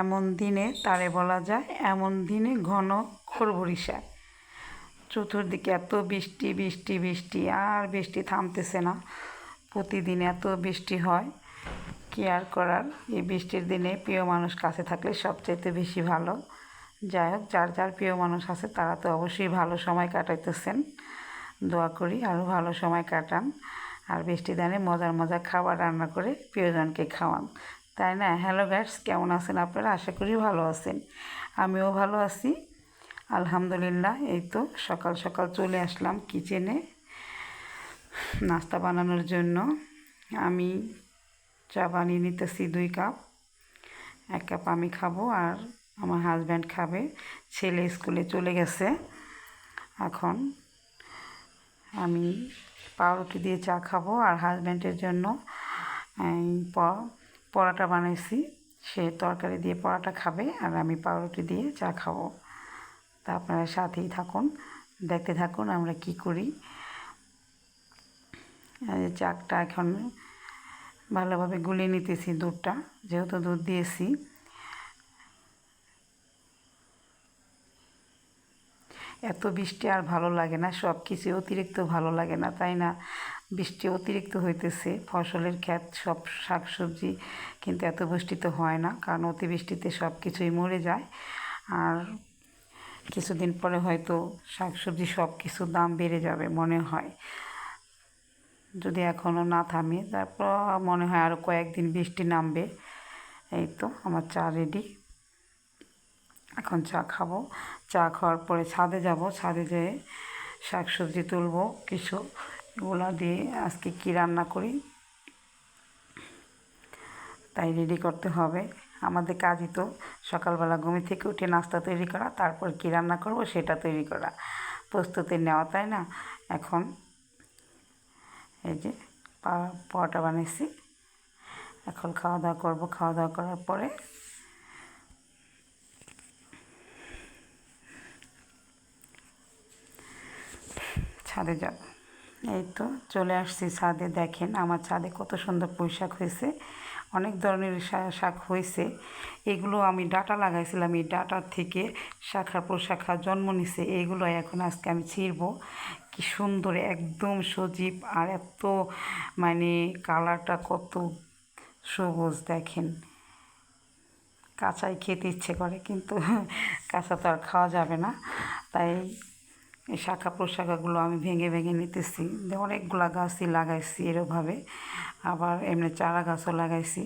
এমন দিনে তারে বলা যায়, এমন দিনে ঘন খরবরিশায় চতুর্দিকে এত বৃষ্টি বৃষ্টি বৃষ্টি, আর বৃষ্টি থামতেছে না। প্রতিদিন এত বৃষ্টি হয়, কি আর করার? এই বৃষ্টির দিনে প্রিয় মানুষ কাছে থাকলে সবচাইতে বেশি ভালো। যাই হোক, যার যার প্রিয় মানুষ আছে, তারা তো অবশ্যই ভালো সময় কাটাইতেছেন। দোয়া করি আরও ভালো সময় কাটান, আর বৃষ্টি দিনে মজার মজার খাবার রান্না করে প্রিয়জনকে খাওয়ান। তাই না? হ্যালো গাইস কেমন আছেন আপনারা? আশা করি ভালো আছেন। আমিও ভালো আছি। আলহামদুলিল্লাহ, এই তো সকাল সকাল চলে আসলাম কিচেনে নাস্তা বানানোর জন্য। আমি চা বানিয়ে নিতেছি দুই কাপ। এক কাপ আমি খাব আর আমার হাজব্যান্ড খাবে। ছেলে স্কুলে চলে গেছে। এখন আমি পাউরুটি দিয়ে চা খাব আর হাজব্যান্ডের জন্য পরোটা বানাইছি। সে তরকারি দিয়ে পরোটা খাবে আর আমি পাউরুটি দিয়ে চা খাব। তা আপনারা সাথেই থাকুন, দেখতে থাকুন আমরা কি করি। চাকটা এখন ভালোভাবে গুলিয়ে নিতেছি দুধটা, যেহেতু দুধ দিয়েছি। এত বৃষ্টি আর ভালো লাগে না, সব কিছু অতিরিক্ত ভালো লাগে না, তাই না? বৃষ্টি অতিরিক্ত হইতেছে, ফসলের ক্ষেত, সব শাকসবজি কিন্তু এত বৃষ্টি তো হয় না, কারণ অতিবৃষ্টিতে সব কিছুই মরে যায়। আর কিছুদিন পরে হয়তো শাকসবজি সব কিছুর দাম বেড়ে যাবে মনে হয়। যদি এখনও না থামে, তারপর মনে হয় আরও কয়েকদিন বৃষ্টি নামবে। এই তো, আমার চা রেডি এখন চা খাব। চা খাওয়ার পরে ছাদে যাব। ছাদে যেয়ে শাক সবজি তুলবো, কিছু এগুলো দিয়ে আজকে কী রান্না করি? তাই রেডি করতে হবে। আমাদের কাজই তো সকালবেলা ঘুমি থেকে উঠে নাস্তা তৈরি করা, তারপর কী রান্না করব সেটা তৈরি করা। প্রস্তুতি নেওয়া, তাই না? এখন এই যে পা- পরোটা বানিয়েছি। এখন খাওয়া দাওয়া করব। খাওয়া দাওয়া করার পরে ছাদে যাব। এই তো চলে আসছি ছাদে, দেখেন আমার ছাদে কত সুন্দর পোশাক হয়েছে। অনেক ধরনের শাক হয়েছে। এগুলো আমি ডাটা লাগাইছিলাম, এই ডাটার থেকে শাখা প্রশাখা জন্ম নিছে, এগুলো এখন আজকে আমি ছিঁড়বো। কি সুন্দর, একদম সজীব আর এত মানে কালারটা কত সবুজ, দেখেন। কাঁচাই খেতে ইচ্ছে করে, কিন্তু কাঁচা তো আর খাওয়া যাবে না। তাই এই শাখা প্রশাখাগুলো আমি ভেঙে ভেঙে নিতেছি। অনেকগুলা গাছই লাগাইছি এরভাবে আবার এমনি চারা গাছও লাগাইছি।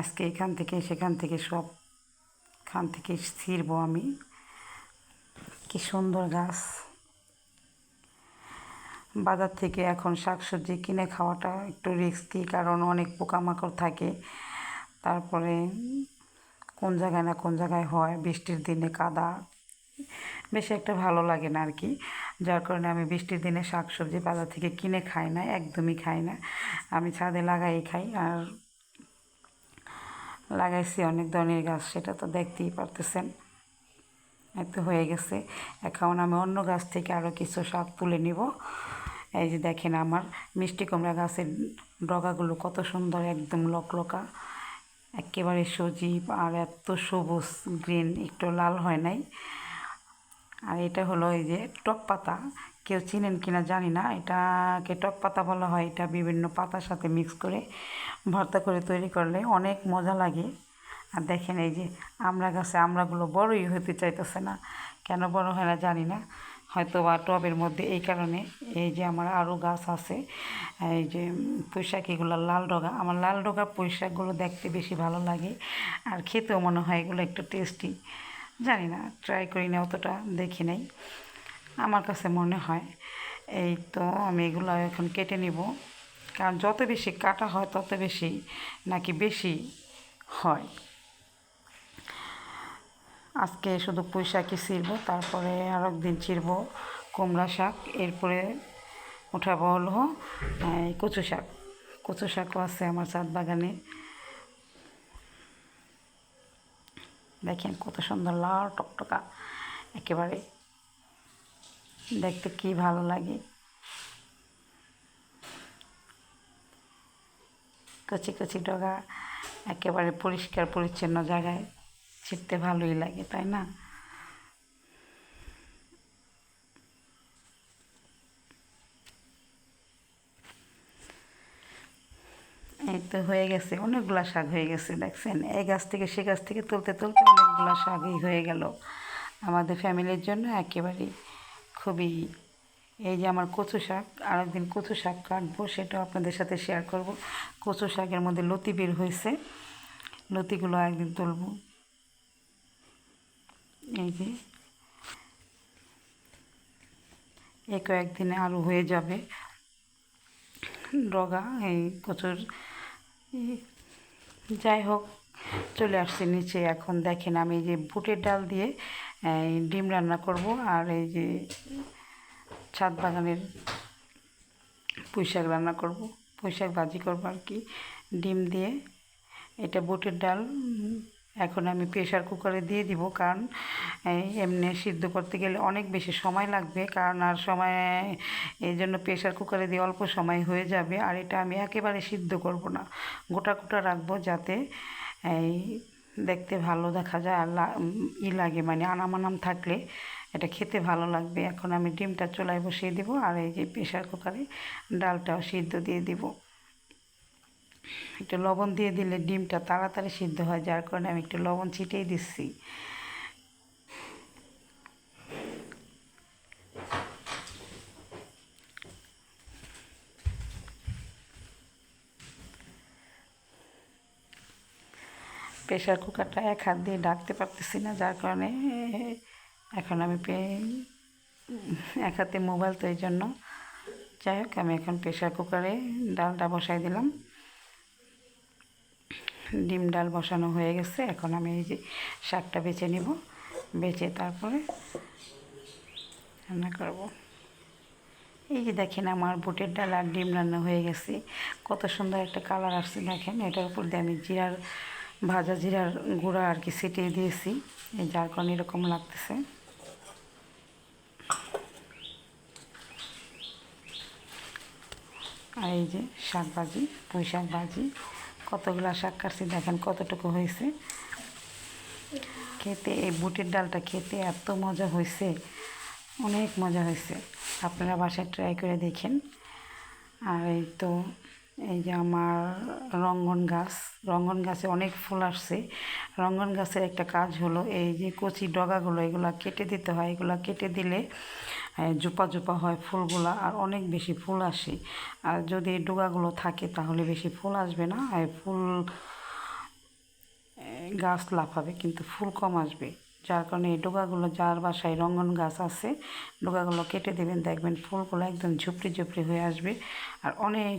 আজকে এখান থেকে, সেখান থেকে সব খান থেকে ছিঁড়বো আমি। কি সুন্দর গাছ। বাজার থেকে এখন শাকসবজি কিনে খাওয়াটা একটু রিস্কি কারণ অনেক পোকামাকড় থাকে। তারপরে কোন জায়গায় না কোন জায়গায় হয়, বৃষ্টির দিনে কাদা। বেশি একটা ভালো লাগে না আর কি যার কারণে আমি বৃষ্টির দিনে শাক সবজি বাজার থেকে কিনে খাই না, একদমই খাই না। আমি ছাদে লাগাই খাই আর লাগাইছি অনেক ধরনের গাছ, সেটা তো দেখতেই পারতেছেন। এত হয়ে গেছে। এখন আমি অন্য গাছ থেকে আরও কিছু শাক তুলে নিব। এই যে দেখেন আমার মিষ্টি কুমড়া গাছের ডগাগুলো কত সুন্দর, একদম লকলকা। একেবারে সজীব আর এত সবুজ, গ্রিন, একটু লাল হয় নাই। আর এটা হলো এই যে টক পাতা। কেউ চিনেন কিনা জানি না। এটাকে টক পাতা বলা হয়। এটা বিভিন্ন পাতার সাথে মিক্স করে ভর্তা করে তৈরি করলে অনেক মজা লাগে। আর দেখেন এই যে আমরা গাছে আমরাগুলো বড়ই হতে চাইতেছে না। কেন বড় হয় না জানি না। হয়তো বা টবের মধ্যে এই কারণে এই যে আমার আরও গাছ আছে, এই যে পুঁইশাক, এগুলো লাল ডগা। আমার লাল ডগা পুঁইশাকগুলো দেখতে বেশি ভালো লাগে। আর খেতেও মনে হয় এগুলো একটু টেস্টি জানি না ট্রাই করি না অতটা, দেখি নাই। আমার কাছে মনে হয়, এই তো আমি এগুলো এখন কেটে নিব। কারণ যত বেশি কাটা হয়, তত বেশি নাকি বেশি হয়। আজকে শুধু পুঁই শাকই ছিঁড়ব, তারপরে আর একদিন ছিঁড়ব কুমড়া শাক, এরপরে উঠাবো হলো কচু শাক। কচু শাকও আছে আমার ছাদ বাগানে। দেখেন কত সুন্দর লাল টকটকা, একেবারে দেখতে কি ভালো লাগে। কচি কচি ডগা, একেবারে পরিষ্কার পরিচ্ছন্ন জায়গায় ছিটতে ভালোই লাগে, তাই না এই তো হয়ে গেছে, অনেকগুলা শাক হয়ে গেছে, দেখছেন? এই গাছ থেকে সে গাছ থেকে তুলতে তুলতে অনেকগুলা শাকই হয়ে গেল। আমাদের ফ্যামিলির জন্য একেবারেই খুবই, এই যে আমার কচু শাক, আরেকদিন কচু শাক কাটবো, সেটাও আপনাদের সাথে শেয়ার করব। কচু শাকের মধ্যে লতি বের হয়েছে, লতিগুলো একদিন তুলবো। এই যে এই কয়েকদিনে আরও হয়ে যাবে। ডগা এই কচুর যাই হোক, চলে আসছে নিচে। এখন দেখেন আমি যে বুটের ডাল দিয়ে ডিম রান্না করব আর এই যে ছাদ বাগানের পুঁই শাক রান্না করব। পুঁইশাক ভাজি করব আর কি। ডিম দিয়ে এটা বুটের ডাল এখন আমি প্রেশার কুকারে দিয়ে দিব, কারণ এমনি সিদ্ধ করতে গেলে অনেক বেশি সময় লাগবে, কারণ আর সময়, এই জন্য প্রেশার কুকারে দিয়ে অল্প সময় হয়ে যাবে, আর এটা আমি একেবারে সিদ্ধ করব না। গোটা গোটা রাখব যাতে, এই, দেখতে ভালো দেখা যায় আর ই লাগে মানে আনাম আনাম থাকলে এটা খেতে ভালো লাগবে। এখন আমি ডিমটা চুলায় বসিয়ে দিব, আর এই যে প্রেশার কুকারে ডালটাও সিদ্ধ দিয়ে দিব। একটু লবণ দিয়ে দিলে ডিমটা তাড়াতাড়ি সিদ্ধ হয়, যার কারণে আমি একটু লবণ ছিটিয়ে দিচ্ছি। প্রেশার কুকারটা এক হাত দিয়ে ডাকতে পারতেছি না, যার কারণে এখন আমি এক হাতে মোবাইল তো এই জন্য। যাই হোক, আমি এখন প্রেশার কুকারে ডালটা বসাই দিলাম। ডিম ডাল বসানো হয়ে গেছে। এখন আমি এই যে শাকটা বেছে নিব। বেছে তারপরে রান্না করব। এই যে দেখেন আমার বুটের ডাল আর ডিম রান্না হয়ে গেছে। কত সুন্দর একটা কালার আসছে দেখেন। এটার উপর দিয়ে আমি জিরার, ভাজা জিরার গুঁড়া আর কি ছিটিয়ে দিয়েছি। এই যার কারণে এরকম লাগতেছে। আর এই যে শাক ভাজি পুঁই শাক ভাজি। কতগুলা শাক কাটছি দেখেন কতটুকু হয়েছে। খেতে, এই বুটের ডালটা খেতে এত মজা হয়েছে। অনেক মজা হয়েছে। আপনারা বাসায় ট্রাই করে দেখেন। আর এই তো এই যে আমার রঙ্গন গাছ, রঙ্গন গাছে অনেক ফুল আসছে। রঙ্গন গাছের একটা কাজ হলো এই যে কচি ডগাগুলো, এগুলো কেটে দিতে হয়। এগুলো কেটে দিলে জোপা জোপা হয় ফুলগুলা আর অনেক বেশি ফুল আসে। আর যদি ডগাগুলো থাকে তাহলে বেশি ফুল আসবে না। আর ফুল গাছ লাফাবে কিন্তু ফুল কম আসবে। যার কারণে এই ডোকাগুলো যার বাসায় রঙ্গন গাছ আছে ডোকাগুলো কেটে দেবেন, দেখবেন ফুলগুলো একদম ঝুপড়ি ঝুপড়ি হয়ে আসবে। আর অনেক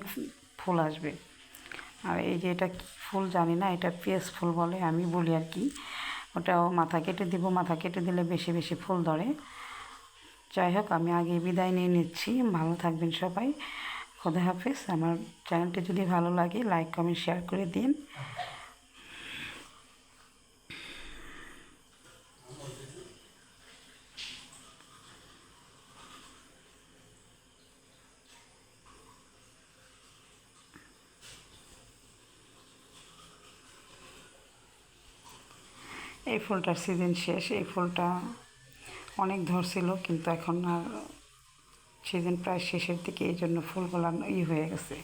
ফুল আসবে। আর এই যে এটা ফুল জানি না, এটা পেস ফুল বলে, আমি বলি আর কি। ওটাও মাথা কেটে দিব, মাথা কেটে দিলে বেশি বেশি ফুল ধরে। যাই হোক, আমি আগে বিদায় নিয়ে নিচ্ছি। ভালো থাকবেন সবাই। খোদা হাফেজ। আমার চ্যানেলটি যদি ভালো লাগে, লাইক, কমেন্ট, শেয়ার করে দিন। এই ফুলটার সিজন শেষ, এই ফুলটা অনেক ধরছিল, কিন্তু এখন আর সিজন প্রায় শেষের দিকে এই জন্য ফুলগুলো ই হয়ে গেছে।